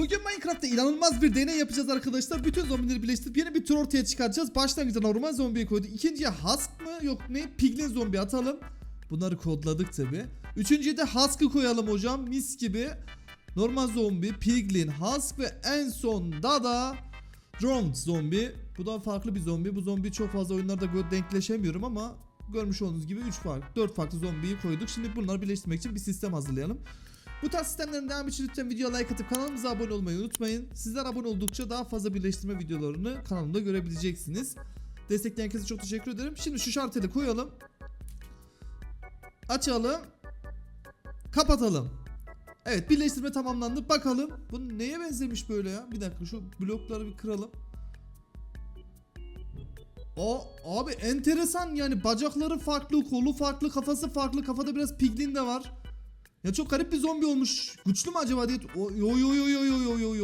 Bugün Minecraft'ta inanılmaz bir deney yapacağız arkadaşlar. Bütün zombileri birleştirip yeni bir tür ortaya çıkaracağız. Başlangıçta normal zombiyi koyduk. İkinciye Husk mı yok ne? Piglin zombi atalım. Bunları kodladık tabi. Üçüncüye de Husk'ı koyalım hocam. Mis gibi. Normal zombi, Piglin, Husk ve en sonda da Drone zombi. Bu da farklı bir zombi. Bu zombi çok fazla oyunlarda denkleşemiyorum ama görmüş olduğunuz gibi 3 farklı 4 farklı zombiyi koyduk. Şimdi bunları birleştirmek için bir sistem hazırlayalım. Bu tarz sistemlerin devamı için lütfen videoya like atıp kanalımıza abone olmayı unutmayın. Sizler abone oldukça daha fazla birleştirme videolarını kanalımda görebileceksiniz. Destekleyen herkese çok teşekkür ederim. Şimdi şu şarteli koyalım. Açalım. Kapatalım. Evet birleştirme tamamlandı. Bakalım bu neye benzemiş böyle ya? Bir dakika şu blokları bir kıralım. O abi enteresan yani bacakları farklı, kolu farklı, kafası farklı. Kafada biraz piglin de var. Ya çok garip bir zombi olmuş. Güçlü mü acaba diye. O, yo yo yo yo yo yo yo.